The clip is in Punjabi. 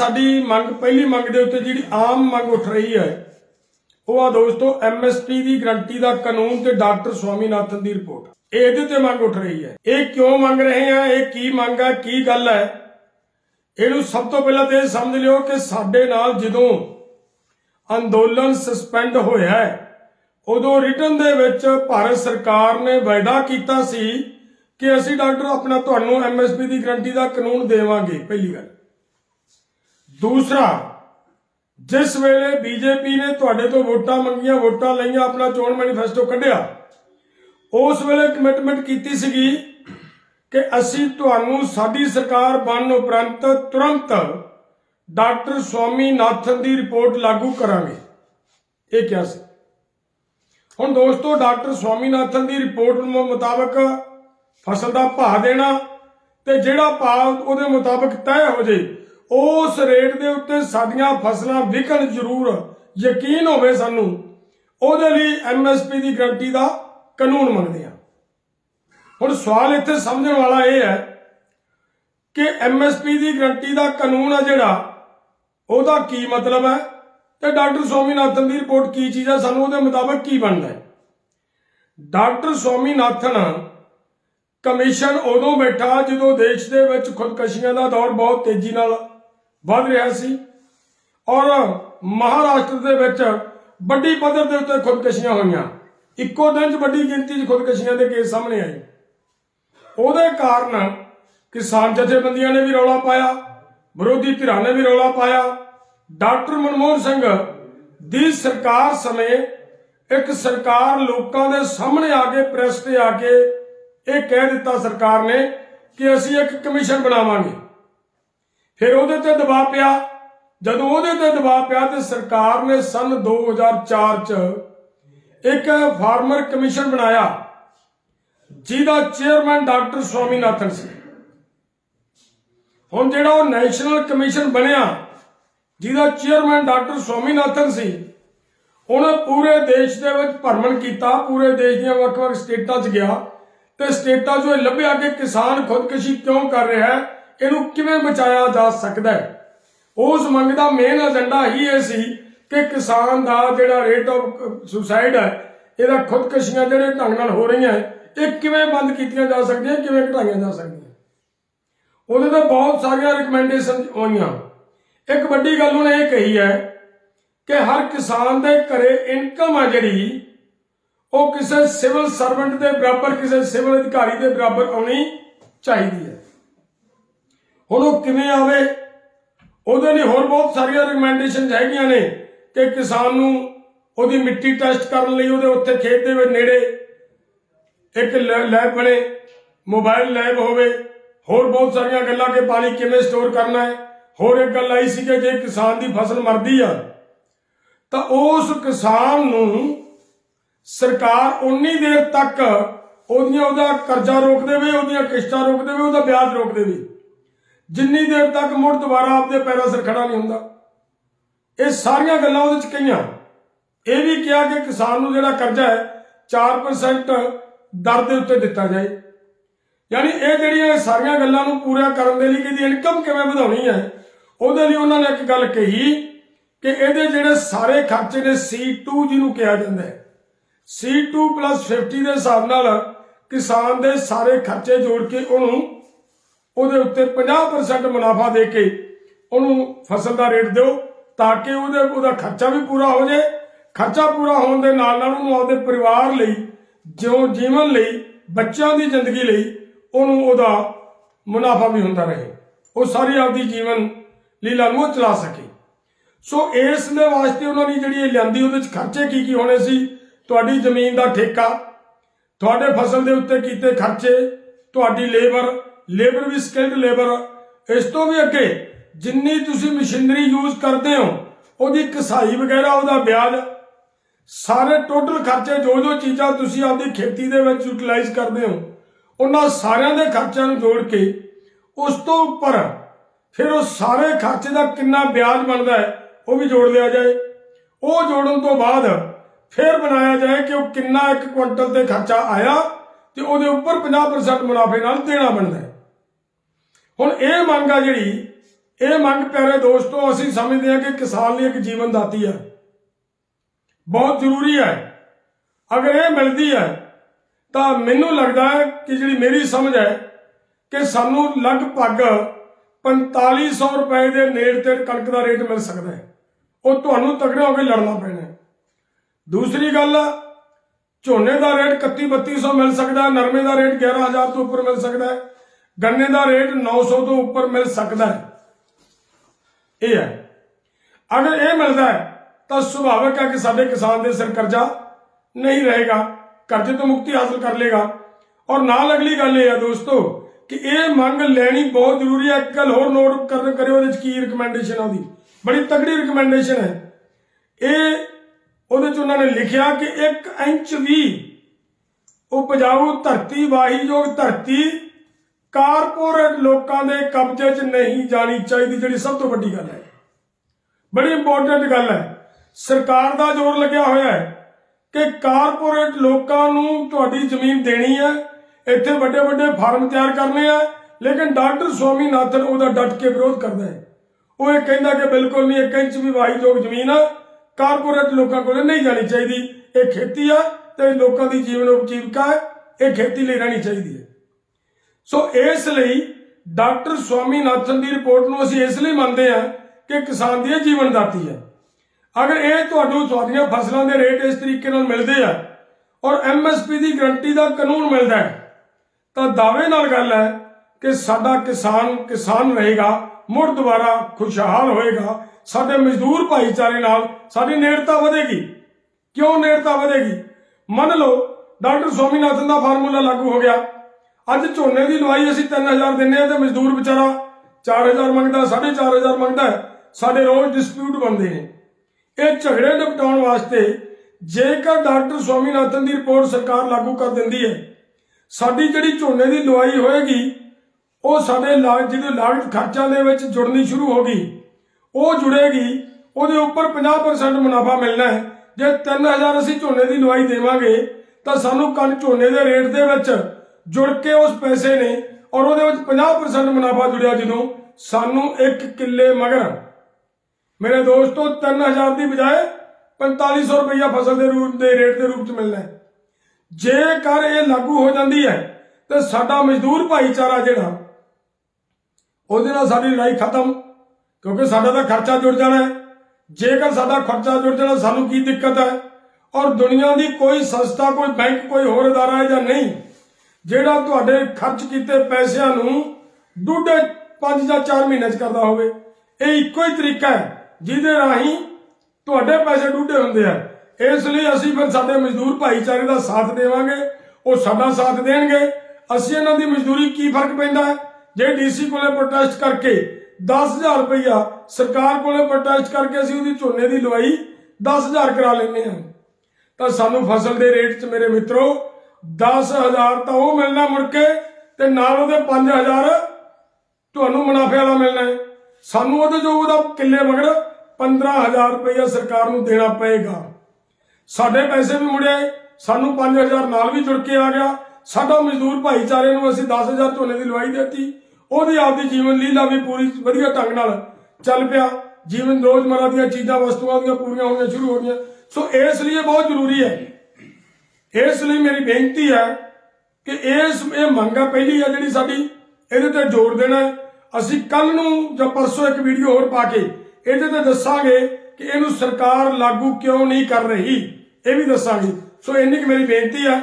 ਸਾਡੀ ਮੰਗ, ਪਹਿਲੀ ਮੰਗ ਦੇ ਉੱਤੇ ਜਿਹੜੀ ਆਮ ਮੰਗ ਉੱਠ ਰਹੀ ਹੈ, ਉਹ ਆ ਦੋਸਤੋ ਐਮਐਸਪੀ ਦੀ ਗਰੰਟੀ ਦਾ ਕਾਨੂੰਨ ਤੇ ਡਾਕਟਰ ਸਵਾਮੀਨਾਥਨ ਦੀ ਰਿਪੋਰਟ। ਇਹਦੇ ਤੇ ਮੰਗ ਉੱਠ ਰਹੀ ਹੈ। ਇਹ ਕਿਉਂ ਮੰਗ ਰਹੇ ਆ? ਇਹ ਕੀ ਮੰਗ ਹੈ ਕੀ ਗੱਲ ਹੈ? ਇਹਨੂੰ ਸਭ ਤੋਂ ਪਹਿਲਾਂ ਤੇ ਇਹ ਸਮਝ ਲਿਓ ਕਿ ਸਾਡੇ ਨਾਲ ਜਦੋਂ ਅੰਦੋਲਨ ਸਸਪੈਂਡ ਹੋਇਆ ਉਦੋਂ ਰਿਟਨ ਦੇ ਵਿੱਚ ਭਾਰਤ ਸਰਕਾਰ ਨੇ ਵਾਅਦਾ ਕੀਤਾ ਸੀ ਕਿ ਅਸੀਂ ਡਾਕਟਰ ਆਪਣਾ ਤੁਹਾਨੂੰ ਐਮਐਸਪੀ ਦੀ ਗਰੰਟੀ ਦਾ ਕਾਨੂੰਨ ਦੇਵਾਂਗੇ, ਪਹਿਲੀ ਗੱਲ। ਦੂਸਰਾ, ਜਿਸ ਵੇਲੇ ਬੀਜੇਪੀ ਨੇ ਤੁਹਾਡੇ ਤੋਂ ਵੋਟਾਂ ਮੰਗੀਆਂ, ਵੋਟਾਂ ਲਈਆਂ, ਆਪਣਾ ਚੋਣ ਮੈਨੀਫੈਸਟੋ ਕੱਢਿਆ, ਉਸ ਵੇਲੇ ਕਮਿਟਮੈਂਟ ਕੀਤੀ ਸੀਗੀ ਕਿ ਅਸੀਂ ਤੁਹਾਨੂੰ ਸਾਡੀ ਸਰਕਾਰ ਬਣਨ ਉਪਰੰਤ ਤੁਰੰਤ ਡਾਕਟਰ ਸਵਾਮੀਨਾਥਨ ਦੀ ਰਿਪੋਰਟ ਲਾਗੂ ਕਰਾਂਗੇ। ਇਹ ਕਿਹਾ ਸੀ। ਹੁਣ ਦੋਸਤੋ, ਡਾਕਟਰ ਸਵਾਮੀਨਾਥਨ ਦੀ ਰਿਪੋਰਟ ਮੁਤਾਬਕ ਫਸਲ ਦਾ ਭਾਅ ਦੇਣਾ ਤੇ ਜਿਹੜਾ ਭਾਅ ਉਹਦੇ ਮੁਤਾਬਕ ਤੈਅ ਹੋ ਜੇ ਉਸ ਰੇਟ ਦੇ ਉੱਤੇ ਸਾਡੀਆਂ ਫਸਲਾਂ ਵਿਕਣ ਜ਼ਰੂਰ ਯਕੀਨ ਹੋਵੇ ਸਾਨੂੰ, ਉਹਦੇ ਲਈ ਐਮਐਸਪੀ ਦੀ ਗਰੰਟੀ ਦਾ ਕਾਨੂੰਨ ਮੰਗਦੇ ਆ ਹੁਣ ਸਵਾਲ ਇੱਥੇ ਸਮਝਣ ਵਾਲਾ ਇਹ ਹੈ ਕਿ ਐਮਐਸਪੀ ਦੀ ਗਰੰਟੀ ਦਾ ਕਾਨੂੰਨ ਆ ਜਿਹੜਾ, ਉਹਦਾ ਕੀ ਮਤਲਬ ਹੈ ਤੇ ਡਾਕਟਰ ਸਵਾਮੀਨਾਥਨ ਦੀ ਰਿਪੋਰਟ ਕੀ ਚੀਜ਼ ਹੈ ਸਾਨੂੰ ਉਹਦੇ ਮੁਤਾਬਕ ਕੀ ਬਣਦਾ ਹੈ? ਡਾਕਟਰ ਸਵਾਮੀਨਾਥਨ ਕਮਿਸ਼ਨ ਉਦੋਂ ਬੈਠਾ ਜਦੋਂ ਦੇਸ਼ ਦੇ ਵਿੱਚ ਖੁਦਕਸ਼ੀਆਂ ਦਾ ਦੌਰ ਬਹੁਤ ਤੇਜ਼ੀ ਨਾਲ ਵੱਧ ਰਿਹਾ ਸੀ ਔਰ ਮਹਾਰਾਸ਼ਟਰ ਦੇ ਵਿੱਚ ਵੱਡੀ ਪੱਧਰ ਦੇ ਉੱਤੇ ਖੁਦਕਸ਼ੀਆਂ ਹੋਈਆਂ। ਇੱਕੋ ਦਿਨ 'ਚ ਵੱਡੀ ਗਿਣਤੀ 'ਚ ਖੁਦਕਸ਼ੀਆਂ ਦੇ ਕੇਸ ਸਾਹਮਣੇ ਆਏ। ਉਹਦੇ ਕਾਰਨ ਕਿਸਾਨ ਜਥੇਬੰਦੀਆਂ ਨੇ ਵੀ ਰੌਲਾ ਪਾਇਆ, ਵਿਰੋਧੀ ਧਿਰਾਂ ਨੇ ਵੀ ਰੌਲਾ ਪਾਇਆ। ਡਾਕਟਰ ਮਨਮੋਹਨ ਸਿੰਘ ਦੀ ਸਰਕਾਰ ਸਮੇਂ ਇੱਕ ਸਰਕਾਰ ਲੋਕਾਂ ਦੇ ਸਾਹਮਣੇ ਆ ਕੇ, ਪ੍ਰੈਸ ਤੇ ਆ ਕੇ ਇਹ ਕਹਿ ਦਿੱਤਾ ਸਰਕਾਰ ਨੇ ਕਿ ਅਸੀਂ ਇੱਕ ਕਮਿਸ਼ਨ ਬਣਾਵਾਂਗੇ। ਫਿਰ ਉਹਦੇ ਤੇ ਦਬਾਅ ਪਿਆ। ਜਦੋਂ ਉਹਦੇ ਤੇ ਦਬਾਅ ਪਿਆ ਤੇ ਸਰਕਾਰ ਨੇ ਸਨ 2004 ਚ ਇੱਕ ਫਾਰਮਰ ਕਮਿਸ਼ਨ ਬਣਾਇਆ, ਜਿਹਦਾ ਚੇਅਰਮੈਨ ਡਾਕਟਰ ਸਵਾਮੀਨਾਥਨ ਸੀ। ਹੁਣ ਜਿਹੜਾ ਉਹ ਨੈਸ਼ਨਲ ਕਮਿਸ਼ਨ ਬਣਿਆ, ਜਿਹਦਾ ਚੇਅਰਮੈਨ ਡਾਕਟਰ ਸਵਾਮੀਨਾਥਨ ਸੀ, ਉਹਨੇ ਪੂਰੇ ਦੇਸ਼ ਦੇ ਵਿੱਚ ਭਰਮਣ ਕੀਤਾ, ਪੂਰੇ ਦੇਸ਼ ਦੀਆਂ ਵੱਖ-ਵੱਖ ਸਟੇਟਾਂ 'ਚ ਗਿਆ ਤੇ ਸਟੇਟਾਂ 'ਚੋਂ ਇਹ ਲੱਭਿਆ ਕਿ ਕਿਸਾਨ ਖੁਦਕੁਸ਼ੀ ਕਿਉਂ ਕਰ ਰਿਹਾ ਹੈ ਇਹਨੂੰ ਕਿਵੇਂ ਬਚਾਇਆ ਜਾ ਸਕਦਾ ਹੈ? ਉਸ ਮੰਗ ਦਾ ਮੇਨ ਏਜੰਡਾ ਹੀ ਇਹ ਸੀ ਕਿ ਕਿਸਾਨ ਦਾ ਜਿਹੜਾ ਰੇਟ ਆਫ ਸੁਸਾਈਡ ਹੈ, ਇਹਦਾ ਖੁਦਕਸ਼ੀਆਂ ਜਿਹੜੇ ਢੰਗ ਨਾਲ ਹੋ ਰਹੀਆਂ ਇਹ ਕਿਵੇਂ ਬੰਦ ਕੀਤੀਆਂ ਜਾ ਸਕਦੀਆਂ, ਕਿਵੇਂ ਘਟਾਈਆਂ ਜਾ ਸਕਦੀਆਂ? ਉਹਦੇ ਤਾਂ ਬਹੁਤ ਸਾਰੀਆਂ ਰეკਮੈਂਡੇਸ਼ਨ ਹੋਈਆਂ। ਇੱਕ ਵੱਡੀ ਗੱਲ ਉਹਨੇ ਇਹ ਕਹੀ ਹੈ ਕਿ ਹਰ ਕਿਸਾਨ ਦੇ ਘਰੇ ਇਨਕਮ ਆ ਜਿਹੜੀ, ਉਹ ਕਿਸੇ ਸਿਵਲ ਸਰਵੈਂਟ ਦੇ ਬਰਾਬਰ, ਕਿਸੇ ਸਿਵਲ ਅਧਿਕਾਰੀ ਦੇ ਬਰਾਬਰ ਆਉਣੀ ਚਾਹੀਦੀ ਹੈ। ਹੁਣ ਉਹ ਕਿਵੇਂ ਆਵੇ? ਉਹਦੇ ਲਈ ਹੋਰ ਬਹੁਤ ਸਾਰੀਆਂ ਰეკਮੈਂਡੇਸ਼ਨ ਹੈਗੀਆਂ ਨੇ ਕਿ ਕਿਸਾਨ ਨੂੰ ਉਹਦੀ ਮਿੱਟੀ ਟੈਸਟ ਕਰਨ ਲਈ ਉਹਦੇ ਉੱਥੇ ਖੇਤ ਦੇ ਵਿੱਚ ਨੇੜੇ ਇੱਕ ਲੈਬ ਬਣੇ ਮੋਬਾਈਲ ਲੈਬ ਹੋਵੇ। ਹੋਰ ਬਹੁਤ ਸਾਰੀਆਂ ਗੱਲਾਂ ਕਿ ਪਾਣੀ ਕਿਵੇਂ ਸਟੋਰ ਕਰਨਾ ਹੈ। ਹੋਰ ਇੱਕ ਗੱਲ ਆਈ ਸੀ ਕਿ ਜੇ ਕਿਸਾਨ ਦੀ ਫਸਲ ਮਰਦੀ ਆ, ਤਾਂ ਉਸ ਕਿਸਾਨ ਨੂੰ ਸਰਕਾਰ ਉਨੀ ਦੇਰ ਤੱਕ ਉਹਦੀਆਂ ਉਹਦਾ ਕਰਜ਼ਾ ਰੋਕ ਦੇਵੇ, ਉਹਦੀਆਂ ਕਿਸ਼ਤਾਂ ਰੋਕ ਦੇਵੇ, ਉਹਦਾ ਵਿਆਜ ਰੋਕ ਦੇਵੇ। ਜਿੰਨੀ ਦੇਰ ਤੱਕ ਮੁੜ ਦੁਬਾਰਾ ਆਪਦੇ ਪੈਰਾਂ ਸਿਰ ਖੜਾ ਨਹੀਂ ਹੁੰਦਾ। ਇਹ ਸਾਰੀਆਂ ਗੱਲਾਂ ਉਹਦੇ ਚ ਕਹੀਆਂ। ਇਹ ਵੀ ਕਿਹਾ ਕਿ ਕਿਸਾਨ ਨੂੰ ਜਿਹੜਾ ਕਰਜ਼ਾ ਹੈ 4% ਦਰ ਦੇ ਉੱਤੇ ਦਿੱਤਾ ਜਾਏ। ਯਾਨੀ ਇਹ ਜਿਹੜੀਆਂ ਸਾਰੀਆਂ ਗੱਲਾਂ ਨੂੰ ਪੂਰਾ ਕਰਨ ਦੇ ਲਈ ਕਿ ਦੀ ਇਨਕਮ ਕਿਵੇਂ ਵਧਾਉਣੀ ਹੈ, ਉਹਦੇ ਲਈ ਉਹਨਾਂ ਨੇ ਇੱਕ ਗੱਲ ਕਹੀ ਕਿ ਇਹਦੇ ਜਿਹੜੇ ਸਾਰੇ ਖਰਚੇ ਨੇ C2 ਜਿਹਨੂੰ ਕਿਹਾ ਜਾਂਦਾ ਹੈ। C2 50 ਦੇ ਹਿਸਾਬ ਨਾਲ ਕਿਸਾਨ ਦੇ ਸਾਰੇ ਖਰਚੇ ਜੋੜ ਕੇ ਉਹਨੂੰ ਉਹਦੇ ਉੱਤੇ 50% ਮੁਨਾਫਾ ਦੇ ਕੇ ਉਹਨੂੰ ਫਸਲ ਦਾ ਰੇਟ ਦਿਓ ਤਾਂ ਕਿ ਉਹਦੇ, ਉਹਦਾ ਖਰਚਾ ਵੀ ਪੂਰਾ ਹੋ ਜਾਏ। ਖਰਚਾ ਪੂਰਾ ਹੋਣ ਦੇ ਨਾਲ ਨਾਲ ਉਹਨੂੰ ਆਪਦੇ ਪਰਿਵਾਰ ਲਈ, ਜਿਉਂ ਜੀਵਨ ਲਈ, ਬੱਚਿਆਂ ਦੀ ਜ਼ਿੰਦਗੀ ਲਈ ਉਹਨੂੰ ਉਹਦਾ ਮੁਨਾਫਾ ਵੀ ਹੁੰਦਾ ਰਹੇ। ਉਹ ਸਾਰੀ ਆਪਦੀ ਜੀਵਨ ਲੀਲਾ ਨੂੰ ਚਲਾ ਸਕੇ। ਸੋ ਇਸ ਦੇ ਵਾਸਤੇ ਉਹਨਾਂ ਨੇ ਜਿਹੜੀ ਇਹ ਲਿਆਂਦੀ, ਉਹਦੇ ਵਿੱਚ ਖਰਚੇ ਕੀ ਕੀ ਹੋਣੇ ਸੀ? ਤੁਹਾਡੀ ਜ਼ਮੀਨ ਦਾ ਠੇਕਾ, ਤੁਹਾਡੇ ਫਸਲ ਦੇ ਉੱਤੇ ਕੀਤੇ ਖਰਚੇ, ਤੁਹਾਡੀ ਲੇਬਰ ਲੇਬਰ ਵੀ ਸਕਿਲਡ ਲੇਬਰ ਇਸ ਤੋਂ ਵੀ ਅੱਗੇ ਜਿੰਨੀ ਤੁਸੀਂ ਮਸ਼ੀਨਰੀ ਯੂਜ਼ ਕਰਦੇ ਹੋ, ਉਹਦੀ ਕਸਾਈ ਵਗੈਰਾ, ਉਹਦਾ ਵਿਆਜ, ਸਾਰੇ ਟੋਟਲ ਖਰਚੇ ਜੋ ਜੋ ਚੀਜ਼ਾਂ ਤੁਸੀਂ ਆਪਦੀ ਖੇਤੀ ਦੇ ਵਿੱਚ ਯੂਟਿਲਾਈਜ਼ ਕਰਦੇ ਹੋ, ਉਹਨਾਂ ਸਾਰਿਆਂ ਦੇ ਖਰਚਿਆਂ ਨੂੰ ਜੋੜ ਕੇ ਉਸ ਤੋਂ ਉੱਪਰ ਫਿਰ ਉਹ ਸਾਰੇ ਖਰਚੇ ਦਾ ਕਿੰਨਾ ਵਿਆਜ ਬਣਦਾ ਹੈ, ਉਹ ਵੀ ਜੋੜ ਲਿਆ ਜਾਏ। ਉਹ ਜੋੜਨ ਤੋਂ ਬਾਅਦ ਫਿਰ ਬਣਾਇਆ ਜਾਏ ਕਿ ਉਹ ਕਿੰਨਾ ਇੱਕ ਕੁਇੰਟਲ ਤੇ ਖਰਚਾ ਆਇਆ ਤੇ ਉਹਦੇ ਉੱਪਰ 50% ਮੁਨਾਫੇ ਨਾਲ ਦੇਣਾ ਬਣਦਾ ਹੈ। ਹੁਣ ਇਹ ਮੰਗ ਆ ਜਿਹੜੀ, ਇਹ ਮੰਗ ਪਿਆਰੇ ਦੋਸਤੋ, ਅਸੀਂ ਸਮਝਦੇ ਹਾਂ ਕਿ ਕਿਸਾਨ ਲਈ ਇੱਕ ਜੀਵਨ ਦਾਤੀ ਹੈ ਬਹੁਤ ਜ਼ਰੂਰੀ ਹੈ ਅਗਰ ਇਹ ਮਿਲਦੀ ਹੈ ਤਾਂ ਮੈਨੂੰ ਲੱਗਦਾ ਹੈ ਕਿ ਜਿਹੜੀ ਮੇਰੀ ਸਮਝ ਹੈ ਕਿ ਸਾਨੂੰ ਲਗਭਗ 4500 ਰੁਪਏ ਦੇ ਨੇੜ ਤੇ ਕਣਕ ਦਾ ਰੇਟ ਮਿਲ ਸਕਦਾ ਹੈ। ਉਹ ਤੁਹਾਨੂੰ ਤਗੜੇ ਹੋ ਕੇ ਲੜਨਾ ਪੈਣਾ ਹੈ। ਦੂਸਰੀ ਗੱਲ, ਝੋਨੇ ਦਾ ਰੇਟ 31 3200 ਮਿਲ ਸਕਦਾ ਨਰਮੇ ਦਾ ਰੇਟ 11000 ਤੋਂ ਉੱਪਰ ਮਿਲ ਸਕਦਾ ਹੈ। ਗੰਨੇ ਦਾ ਰੇਟ 900 ਤੋਂ ਉੱਪਰ ਮਿਲ ਸਕਦਾ ਹੈ। ਇਹ ਹੈ। ਅਗਰ ਇਹ ਮਿਲਦਾ ਹੈ, ਤਾਂ ਸੁਭਾਵਿਕ ਹੈ ਕਿ ਸਾਡੇ ਕਿਸਾਨ ਦੇ ਸਿਰ ਕਰਜ਼ਾ ਨਹੀਂ ਰਹੇਗਾ, ਕਰਜ਼ੇ ਤੋਂ ਮੁਕਤੀ ਹਾਸਲ ਕਰ ਲੇਗਾ। ਔਰ ਨਾਲ ਅਗਲੀ ਗੱਲ ਇਹ ਹੈ ਦੋਸਤੋ ਕਿ ਇਹ ਮੰਗ ਲੈਣੀ ਬਹੁਤ ਜ਼ਰੂਰੀ ਹੈ। ਇੱਕ ਗੱਲ ਹੋਰ ਨੋਟ ਕਰਨ ਕਰਿਓ ਉਹਦੇ ਚ ਕੀ ਰਿਕਮੈਂਡੇਸ਼ਨ ਆ ਉਹਦੀ। ਬੜੀ ਤਗੜੀ ਰਿਕਮੈਂਡੇਸ਼ਨ ਹੈ। ਇਹ ਉਹਦੇ ਚ ਉਹਨਾਂ ਨੇ ਲਿਖਿਆ ਕਿ 1 ਇੰਚ ਵੀ ਉਪਜਾਊ ਧਰਤੀ ਵਾਹੀਯੋਗ ਧਰਤੀ ਕਾਰਪੋਰੇਟ ਲੋਕਾਂ ਦੇ ਕਬਜ਼ੇ 'ਚ ਨਹੀਂ ਜਾਣੀ ਚਾਹੀਦੀ, ਜਿਹੜੀ ਸਭ ਤੋਂ ਵੱਡੀ ਗੱਲ ਹੈ। ਬੜੀ ਇੰਪੋਰਟੈਂਟ ਗੱਲ ਹੈ। ਸਰਕਾਰ ਦਾ ਜ਼ੋਰ ਲੱਗਿਆ ਹੋਇਆ ਹੈ ਕਿ ਕਾਰਪੋਰੇਟ ਲੋਕਾਂ ਨੂੰ ਤੁਹਾਡੀ ਜ਼ਮੀਨ ਦੇਣੀ ਹੈ। ਇੱਥੇ ਵੱਡੇ ਵੱਡੇ ਫਾਰਮ ਤਿਆਰ ਕਰਨੇ ਆ, ਲੇਕਿਨ ਡਾਕਟਰ ਸਵਾਮੀਨਾਥਨ ਉਹਦਾ ਡਟ ਕੇ ਵਿਰੋਧ ਕਰਦਾ ਹੈ। ਉਹ ਇਹ ਕਹਿੰਦਾ ਕਿ ਬਿਲਕੁਲ ਨਹੀਂ, ਇੱਕ ਇੰਚ ਵੀ ਵਾਹੀਯੋਗ ਜ਼ਮੀਨ ਆ। ਕਾਰਪੋਰੇਟ ਲੋਕਾਂ ਕੋਲ ਨਹੀਂ ਜਾਣੀ ਚਾਹੀਦੀ। ਇਹ ਖੇਤੀ ਆ ਤੇ ਲੋਕਾਂ ਦੀ ਜੀਵਨ ਉਪਜੀਵਿਕਾ ਹੈ। ਇਹ ਖੇਤੀ ਲਈ ਰਹਿਣੀ ਚਾਹੀਦੀ ਹੈ। ਸੋ ਇਸ ਲਈ ਡਾਕਟਰ ਸਵਾਮੀਨਾਥਨ ਦੀ ਰਿਪੋਰਟ ਨੂੰ ਅਸੀਂ ਇਸ ਲਈ ਮੰਨਦੇ ਹਾਂ ਕਿ ਕਿਸਾਨ ਦੀ ਇਹ ਜੀਵਨ ਦਾਤੀ ਹੈ। ਅਗਰ ਇਹ ਤੁਹਾਨੂੰ ਤੁਹਾਡੀਆਂ ਫਸਲਾਂ ਦੇ ਰੇਟ ਇਸ ਤਰੀਕੇ ਨਾਲ ਮਿਲਦੇ ਆ ਔਰ ਐਮਐਸਪੀ ਦੀ ਗਰੰਟੀ ਦਾ ਕਾਨੂੰਨ ਮਿਲਦਾ ਹੈ, ਤਾਂ ਦਾਅਵੇ ਨਾਲ ਗੱਲ ਹੈ ਕਿ ਸਾਡਾ ਕਿਸਾਨ ਕਿਸਾਨ ਰਹੇਗਾ, ਮੁੜ ਦੁਬਾਰਾ ਖੁਸ਼ਹਾਲ ਹੋਏਗਾ, ਸਾਡੇ ਮਜ਼ਦੂਰ ਭਾਈਚਾਰੇ ਨਾਲ ਸਾਡੀ ਨੇੜਤਾ ਵਧੇਗੀ। ਕਿਉਂ ਨੇੜਤਾ ਵਧੇਗੀ? ਮੰਨ ਲਓ ਡਾਕਟਰ ਸਵਾਮੀਨਾਥਨ ਦਾ ਫਾਰਮੂਲਾ ਲਾਗੂ ਹੋ ਗਿਆ। ਅੱਜ ਝੋਨੇ ਦੀ ਲਵਾਈ ਅਸੀਂ 3000 ਦਿੰਨੇ ਆ ਤੇ ਮਜ਼ਦੂਰ ਵਿਚਾਰਾ 4000 ਮੰਗਦਾ 4500 ਮੰਗਦਾ ਸਾਡੇ ਰੋਜ਼ ਡਿਸਪਿਊਟ ਬਣਦੇ ਨੇ। ਇਹ ਝਗੜੇ ਨਿਪਟਾਉਣ ਵਾਸਤੇ ਜੇਕਰ ਡਾਕਟਰ ਸਵਾਮੀਨਾਥਨ ਦੀ ਰਿਪੋਰਟ ਸਰਕਾਰ ਲਾਗੂ ਕਰ ਦਿੰਦੀ ਹੈ, ਸਾਡੀ ਜਿਹੜੀ ਝੋਨੇ ਦੀ ਲਵਾਈ ਹੋਏਗੀ, ਉਹ ਸਾਡੇ ਲਾਗ ਜਿਹਦੇ ਲਾਗਤ ਖਰਚਾ ਦੇ ਵਿੱਚ ਜੁੜਨੀ ਸ਼ੁਰੂ ਹੋ ਗਈ। ਉਹ ਜੁੜੇਗੀ, ਉਹਦੇ ਉੱਪਰ 50% ਮੁਨਾਫਾ ਮਿਲਣਾ ਹੈ। ਜੇ 3000 ਅਸੀਂ ਝੋਨੇ ਦੀ ਲਵਾਈ ਦੇਵਾਂਗੇ, ਤਾਂ ਸਾਨੂੰ ਕੱਲ ਝੋਨੇ ਦੇ ਰੇਟ ਦੇ ਵਿੱਚ ਜੁੜ ਕੇ ਉਸ ਪੈਸੇ ਨੇ ਔਰ ਉਹਦੇ ਵਿੱਚ 50% ਮੁਨਾਫਾ ਜੁੜਿਆ ਜਦੋਂ ਸਾਨੂੰ ਇੱਕ ਕਿੱਲੇ ਮਗਰ। ਮੇਰੇ ਦੋਸਤੋ 3000 ਦੀ ਬਜਾਏ 4500 ਰੁਪਇਆ ਫਸਲ ਦੇ ਰੂਪ ਦੇ ਰੇਟ ਦੇ ਰੂਪ ਚ ਮਿਲਣਾ ਜੇਕਰ ਇਹ ਲਾਗੂ ਹੋ ਜਾਂਦੀ ਹੈ, ਤੇ ਸਾਡਾ ਮਜ਼ਦੂਰ ਭਾਈਚਾਰਾ ਜਿਹੜਾ, ਉਹਦੇ ਨਾਲ ਸਾਡੀ ਲੜਾਈ ਖਤਮ, ਕਿਉਂਕਿ ਸਾਡਾ ਤਾਂ ਖਰਚਾ ਜੁੜ ਜਾਣਾ ਹੈ। ਜੇਕਰ ਸਾਡਾ ਖਰਚਾ ਜੁੜ ਜਾਣਾ, ਸਾਨੂੰ ਕੀ ਦਿੱਕਤ ਹੈ? ਔਰ ਦੁਨੀਆ ਦੀ ਕੋਈ ਸੰਸਥਾ, ਕੋਈ ਬੈਂਕ, ਕੋਈ ਹੋਰ ਅਦਾਰਾ ਹੈ ਜਾਂ ਨਹੀਂ? ਜਿਹੜਾ ਤੁਹਾਡੇ ਖਰਚ ਕੀਤੇ ਪੈਸਿਆਂ ਨੂੰ ਡੂਢੇ 5 ਜਾਂ 4 ਮਹੀਨੇ ਚ ਕਰਦਾ ਹੋਵੇ। ਇਹ ਇੱਕੋ ਹੀ ਤਰੀਕਾ ਹੈ, ਜਿਹਦੇ ਰਾਹੀਂ ਤੁਹਾਡੇ ਪੈਸੇ ਡੂਢੇ ਹੁੰਦੇ ਆ। ਇਸ ਲਈ ਅਸੀਂ ਫਿਰ ਸਾਡੇ ਮਜ਼ਦੂਰ ਭਾਈਚਾਰੇ ਦਾ ਸਾਥ ਦੇਵਾਂਗੇ, ਉਹ ਸਾਡਾ ਸਾਥ ਦੇਣਗੇ। ਅਸੀਂ ਇਹਨਾਂ ਦੀ ਮਜ਼ਦੂਰੀ ਕੀ ਫ਼ਰਕ ਪੈਂਦਾ ਹੈ? ਜੇ ਡੀਸੀ ਕੋਲੇ ਪ੍ਰੋਟੈਸਟ ਕਰਕੇ 10000 ਰੁਪਇਆ ਸਰਕਾਰ ਕੋਲੇ ਪ੍ਰੋਟੈਸਟ ਕਰਕੇ ਅਸੀਂ ਉਹਦੀ ਝੋਨੇ ਦੀ ਲਵਾਈ 10000 ਕਰਾ ਲੈਂਦੇ ਹਾਂ। ਤਾਂ ਸਾਨੂੰ ਫਸਲ ਦੇ ਰੇਟ 'ਚ ਮੇਰੇ ਮਿੱਤਰੋ 10000 ਤਾਂ ਉਹ ਮਿਲਣਾ ਮੁੜ ਕੇ ਤੇ ਨਾਲ ਉਹਦੇ 5000 ਤੁਹਾਨੂੰ ਮੁਨਾਫੇ ਵਾਲਾ ਮਿਲਣਾ ਹੈ। ਸਾਨੂੰ ਉਹਦੇ ਜੋ ਉਹਦਾ ਕਿੱਲੇ ਮਗਰ 15000 ਰੁਪਇਆ ਸਰਕਾਰ ਨੂੰ ਦੇਣਾ ਪਏਗਾ। ਸਾਡੇ ਪੈਸੇ ਵੀ ਮੁੜਿਆ ਸਾਨੂੰ 5000 ਨਾਲ ਵੀ ਜੁੜ ਕੇ ਆ ਗਿਆ। ਸਾਡਾ ਮਜ਼ਦੂਰ ਭਾਈਚਾਰੇ ਨੂੰ ਅਸੀਂ 10000 ਝੋਨੇ ਦੀ ਲਵਾਈ ਦਿੱਤੀ। ਉਹਦੀ ਆਪਦੀ ਜੀਵਨ ਲੀਲਾ ਵੀ ਪੂਰੀ ਵਧੀਆ ਢੰਗ ਨਾਲ ਚੱਲ ਪਿਆ। ਜੀਵਨ ਰੋਜ਼ਮਰਾ ਦੀਆਂ ਚੀਜ਼ਾਂ, ਵਸਤੂਆਂ ਦੀਆਂ ਪੂਰੀਆਂ ਹੋਣੀਆਂ, ਸ਼ੁਰੂ ਹੋ ਗਈਆਂ। ਸੋ ਇਸ ਲਈ ਬਹੁਤ ਜ਼ਰੂਰੀ ਹੈ ਇਸ ਲਈ ਮੇਰੀ ਬੇਨਤੀ ਹੈ ਕਿ ਇਸ, ਇਹ ਮੰਗਾ ਪਹਿਲੀ ਹੈ ਜਿਹੜੀ ਸਾਡੀ, ਇਹਦੇ ਤੇ ਜ਼ੋਰ ਦੇਣਾ ਅਸੀਂ ਕੱਲ ਨੂੰ ਜਾਂ ਪਰਸੋਂ ਇੱਕ ਵੀਡੀਓ ਹੋਰ ਪਾ ਕੇ ਇਹਦੇ ਤੇ ਦੱਸਾਂਗੇ ਕਿ ਇਹਨੂੰ ਸਰਕਾਰ ਲਾਗੂ ਕਿਉਂ ਨਹੀਂ ਕਰ ਰਹੀ। ਇਹ ਵੀ ਦੱਸਾਂਗੇ। ਸੋ ਇੰਨੀ ਕੁ ਮੇਰੀ ਬੇਨਤੀ ਹੈ